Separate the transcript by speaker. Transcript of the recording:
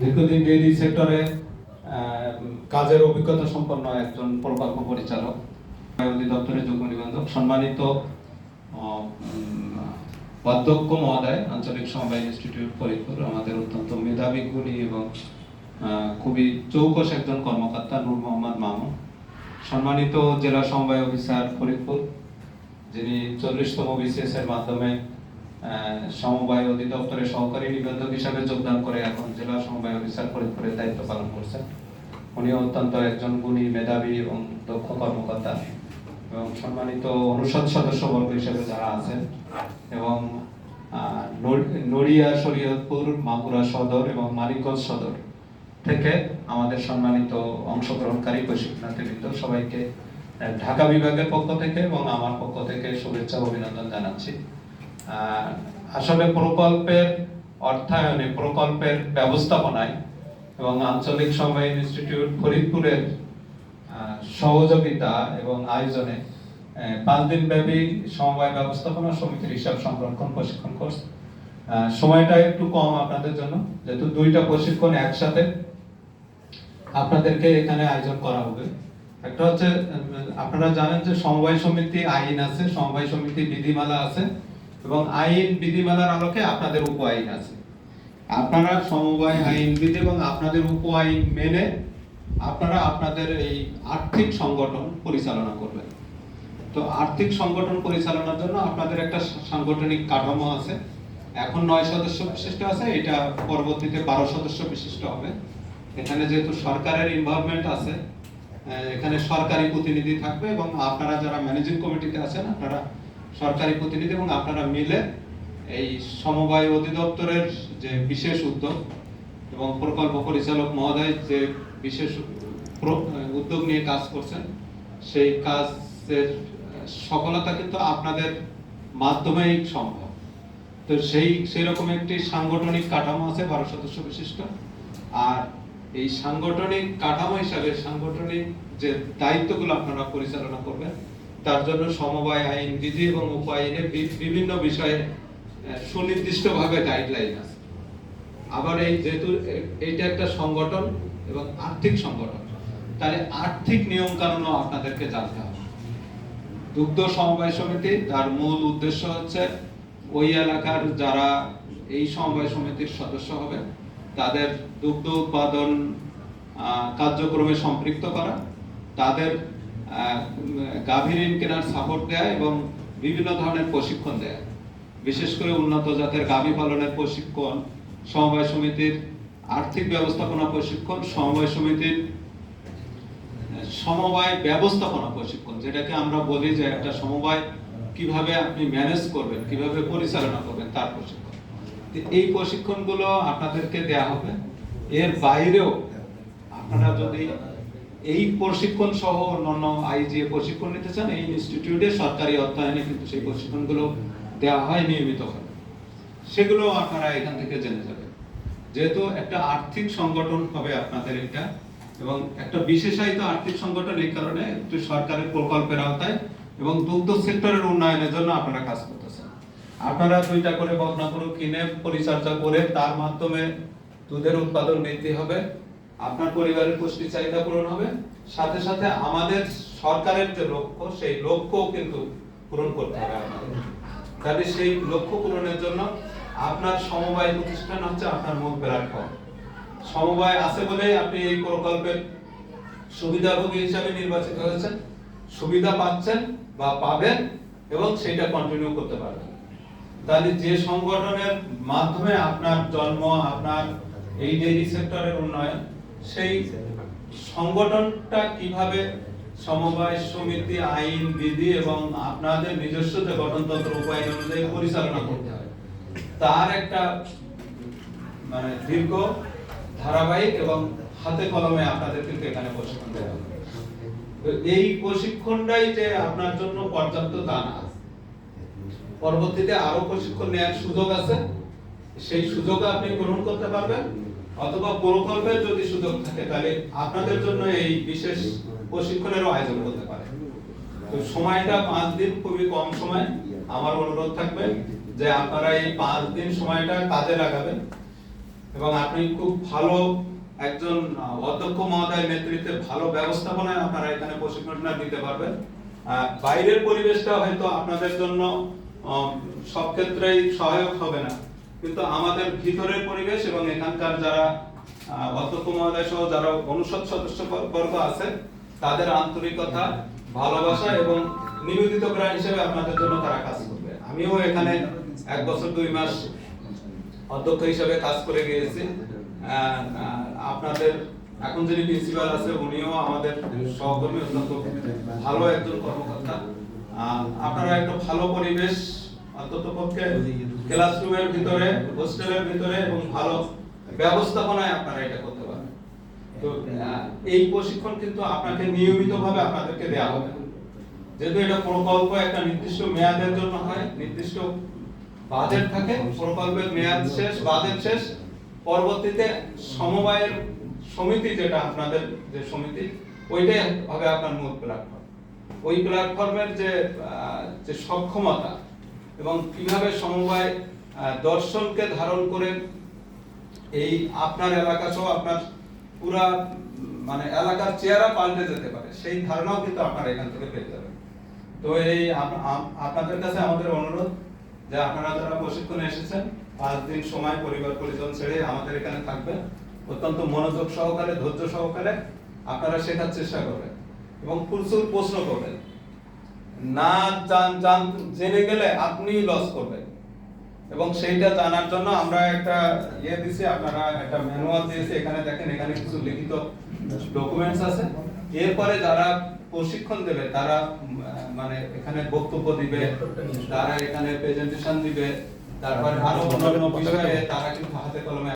Speaker 1: দীর্ঘদিন ডেইরি সেক্টরে কাজের অভিজ্ঞতা সম্পন্ন একজন প্রকল্প পরিচালক অধিদপ্তরের যোগ্য নিবন্ধক, সম্মানিত অধ্যক্ষ মহোদয়, আঞ্চলিক সমবায় ইনস্টিটিউট ফরিদপুর, আমাদের অত্যন্ত মেধাবী গুণী এবং খুবই চৌকস একজন কর্মকর্তা, নূর মোহাম্মদ মামুন। সম্মানিত জেলা সমবায় অফিসার ফরিদপুর, যিনি চল্লিশতম বিসিএস এর মাধ্যমে সমবায় অধিদপ্তরের সহকারী নিবন্ধক হিসাবে যোগদান করে এখন জেলা সমবায় অফিসার ফরিদপুরের দায়িত্ব পালন করছেন। উনি অত্যন্ত একজন গুণী মেধাবী এবং দক্ষ কর্মকর্তা এবং সম্মানিত অনুষদ সদস্যবর্গ হিসেবে যারা আছেন এবং নড়িয়া শরীয়তপুর মাগুরা সদর এবং মানিকগঞ্জ সদর থেকে আমাদের সম্মানিত অংশগ্রহণকারী প্রশিক্ষণার্থীবৃন্দ সবাইকে ঢাকা বিভাগের পক্ষ থেকে এবং আমার পক্ষ থেকে শুভেচ্ছা অভিনন্দন জানাচ্ছি। আসলে প্রকল্পের অর্থায়নে প্রকল্পের ব্যবস্থাপনায় এবং আঞ্চলিক সমবায় ইনস্টিটিউট ফরিদপুরের সহযোগিতা এবং আয়োজনে পাঁচ দিন ব্যাপী সমবায় ব্যবস্থাপনা সমিতির হিসাব সংরক্ষণ প্রশিক্ষণ কোর্স। সময়টা একটু কম আপনাদের জন্য, যেহেতু দুইটা প্রশিক্ষণ একসাথে আপনাদেরকে এখানে আয়োজন করা হবে। একটা হচ্ছে আপনারা জানেন যে সমবায় সমিতি আইন আছে, সমবায় সমিতি বিধিমালা আছে। এবং আইন বিধিমালার আলোকে আপনাদের উপ আইন আছে। আপনারা সমবায় আইন বিধি এবং আপনাদের উপ আইন মেনে আপনারা আপনাদের এই আর্থিক সংগঠন পরিচালনা করবেন। তো আর্থিক সংগঠন পরিচালনার জন্য আপনাদের একটা সাংগঠনিক কাঠামো আছে। এখন নয় সদস্য বিশিষ্ট আছে, এটা পরবর্তীতে বারো সদস্য বিশিষ্ট হবে। এখানে যেহেতু সরকারের ইনভলভমেন্ট আছে এখানে সরকারি প্রতিনিধি থাকবে এবং আপনারা যারা ম্যানেজিং কমিটিতে আছেন, আপনারা সরকারি প্রতিনিধি এবং আপনারা মিলে এই সমবায় অধিদপ্তরের যে বিশেষ উদ্যোগ এবং প্রকল্প পরিচালক মহোদয় যে বিশেষ উদ্যোগ নিয়ে কাজ করছেন, সেই কাজের সফলতা কিন্তু আপনাদের মাধ্যমেই সম্ভব। তো সেই সেই রকম একটি সাংগঠনিক কাঠামো আছে বারো সদস্য বিশিষ্ট। আর এই সাংগঠনিক কাঠামো হিসাবে সাংগঠনিক যে দায়িত্বগুলো আপনারা পরিচালনা করবেন তার জন্য সমবায় আইন, বিধি এবং উপ আইনে বিভিন্ন বিষয়ে সুনির্দিষ্টভাবে গাইডলাইন আছে। আবার এই যেহেতু এ- এইটা একটা সংগঠন এবং আর্থিক সংগঠন, তাহলে আর্থিক নিয়ম কানুনও আপনাদেরকে জানতে হবে। দুগ্ধ সমবায় সমিতি, তার মূল উদ্দেশ্য হচ্ছে, ওই এলাকার যারা এই সমবায় সমিতির সদস্য হবে, তাদের দুগ্ধ উৎপাদন কার্যক্রমে সম্পৃক্ত করা, তাদের আহ, উম, গাভী ঋণ কেনার সাপোর্ট দেয়া এবং বিভিন্ন ধরনের প্রশিক্ষণ দেয়া। বিশেষ করে উন্নত জাতের গাভী পালনের প্রশিক্ষণ সমবায় সমিতির আর্থিক ব্যবস্থাপনা প্রশিক্ষণ সমবায় সমিতির সমবায় ব্যবস্থাপনা প্রশিক্ষণ যেটাকে আমরা বলি যে একটা সমবায় কীভাবে আপনি ম্যানেজ করবেন কীভাবে পরিচালনা করবেন তার প্রশিক্ষণ। এই প্রশিক্ষণগুলো আপনাদেরকে দেয়া হবে। এর বাইরেও আপনারা যদি এই প্রশিক্ষণ সহ অন্যান্য আইজিএ প্রশিক্ষণ নিতে চান, এই ইনস্টিটিউটে সরকারি অর্থায়নে কিন্তু সেই প্রশিক্ষণগুলো দেওয়া হয় নিয়মিত হয় সেগুলো আপনারা এখান থেকে জেনে যাবেন। যেহেতু একটা আর্থিক সংগঠন হবে আপনাদের এটা, এবং একটা বিশেষায়িত আর্থিক সংগঠন এই কারণে একটু সরকারের প্রকল্পের আওতায় এবং দুগ্ধ সেক্টরের উন্নয়নের জন্য আপনারা কাজ করতেছেন। আপনারা দুইটা করে বকনা গরু কিনে পরিচর্যা করে তার মাধ্যমে দুধের উৎপাদন বৃদ্ধি হবে। আপনার পরিবারের পুষ্টি চাহিদা পূরণ হবে। সাথে সাথে আমাদের সরকারের যে লক্ষ্য, সেই লক্ষ্যও কিন্তু পূরণ করতে হবে তাহলে সেই লক্ষ্য পূরণের জন্য আপনার সমবায় প্রতিষ্ঠান হচ্ছে আপনার মূল প্ল্যাটফর্ম সমবায় আছে বলেই আপনি এই প্রকল্পের সুবিধাভোগী হিসাবে নির্বাচিত হয়েছেন। সুবিধা পাচ্ছেন বা পাবেন এবং সেটা কন্টিনিউ করতে পারবেন। তাহলে যে সংগঠনের মাধ্যমে আপনার জন্ম, আপনার এই ডেইরি সেক্টরের উন্নয়ন সেই সংগঠনটা কীভাবে সমবায় সমিতি, আইন, বিধি এবং আপনাদের নিজস্ব যে গঠনতন্ত্র, উপায় অনুযায়ী পরিচালনা করতে হয়, তার একটা মানে দীর্ঘ ধারাবাহিক এবং হাতে কলমে আপনাদের কিন্তু এখানে প্রশিক্ষণ দেওয়া হবে। এই প্রশিক্ষণটাই যে আপনার জন্য পর্যাপ্ত তা না। পরবর্তীতে আরও প্রশিক্ষণ নেওয়ার সুযোগ আছে। সেই সুযোগ আপনি গ্রহণ করতে পারবেন। অথবা প্রকল্পের যদি সুযোগ থাকে, তাহলে আপনাদের জন্য এই বিশেষ প্রশিক্ষণেরও আয়োজন করতে পারে। তো সময়টা পাঁচ দিন, খুবই কম সময়। আমার অনুরোধ থাকবে যে আপনারা এই পাঁচ দিন সময়টা কাজে লাগাবেন এবং আপনি খুব ভালো একজন অধ্যক্ষ মহোদয়ের নেতৃত্বে ভালো ব্যবস্থাপনায় আপনারা এখানে প্রশিক্ষণটা দিতে পারবেন। বাইরের পরিবেশটা হয়তো আপনাদের জন্য সব ক্ষেত্রেই সহায়ক হবে না। কিন্তু আমাদের ভিতরের পরিবেশ এবং এখানকার যারা অধ্যক্ষ মহোদয় সহ যারা অনুষদ সদস্য বর্গ আছে, তাদের আন্তরিকতা, ভালোবাসা এবং নিবেদিত প্রাণ হিসেবে আপনাদের জন্য তারা কাজ করবে। আমিও এখানে এক বছর দুই মাস অধ্যক্ষ হিসেবে কাজ করে গিয়েছি। আপনাদের, এখন যিনি প্রিন্সিপাল আছে, উনিও আমাদের সহকর্মী, অত্যন্ত ভালো একজন কর্মকর্তা। আপনারা একটা ভালো পরিবেশ অন্তত ক্লাসরুমের ভিতরে হোস্টেলের ভিতরে এবং ভালো ব্যবস্থাপনায় আপনারা এটা করতে পারেন তো এই প্রশিক্ষণ কিন্তু আপনাকে নিয়মিতভাবে আপনাদেরকে দেওয়া হবে। যেহেতু এটা প্রকল্প, একটা নির্দিষ্ট মেয়াদের জন্য হয়, নির্দিষ্ট বাজেট থাকে, প্রকল্পের মেয়াদ শেষ, বাজেট শেষ, পরবর্তীতে সমবায়ের সমিতি যেটা, আপনাদের যে সমিতি, ওইটাই হবে আপনার মূল প্ল্যাটফর্ম ওই প্ল্যাটফর্মের যে সক্ষমতা এবং কীভাবে সমবায় দর্শনকে ধারণ করে এই আপনার এলাকা সহ আপনার পুরা মানে এলাকার চেহারা পাল্টে যেতে পারে, সেই ধারণাও কিন্তু আপনারা এখান থেকে পেয়ে যাবেন। তো এই আপ- আপ- আপনাদের কাছে আমাদের অনুরোধ যে আপনারা যারা প্রশিক্ষণে এসেছেন, পাঁচ দিন সময়, পরিবার, পরিজন ছেড়ে আমাদের এখানে থাকবেন। অত্যন্ত মনোযোগ সহকারে, ধৈর্য সহকারে আপনারা শেখার চেষ্টা করবেন এবং প্রচুর প্রশ্ন করবেন। না জান গেলে আপনি লস করবেন। এবং সেইটা জানার জন্য আমরা একটা ইয়ে দিছি, আপনারা একটা ম্যানুয়াল দিয়েছি। এখানে দেখেন, এখানে কিছু লিখিত ডকুমেন্টস আছে। এরপরে যারা প্রশিক্ষণ দেবে, তারা মানে এখানে বক্তব্য দিবে, তারা এখানে প্রেজেন্টেশন দিবে। তারপরে আরও অন্যান্য বিষয়ে তারা কিন্তু হাতে কলমে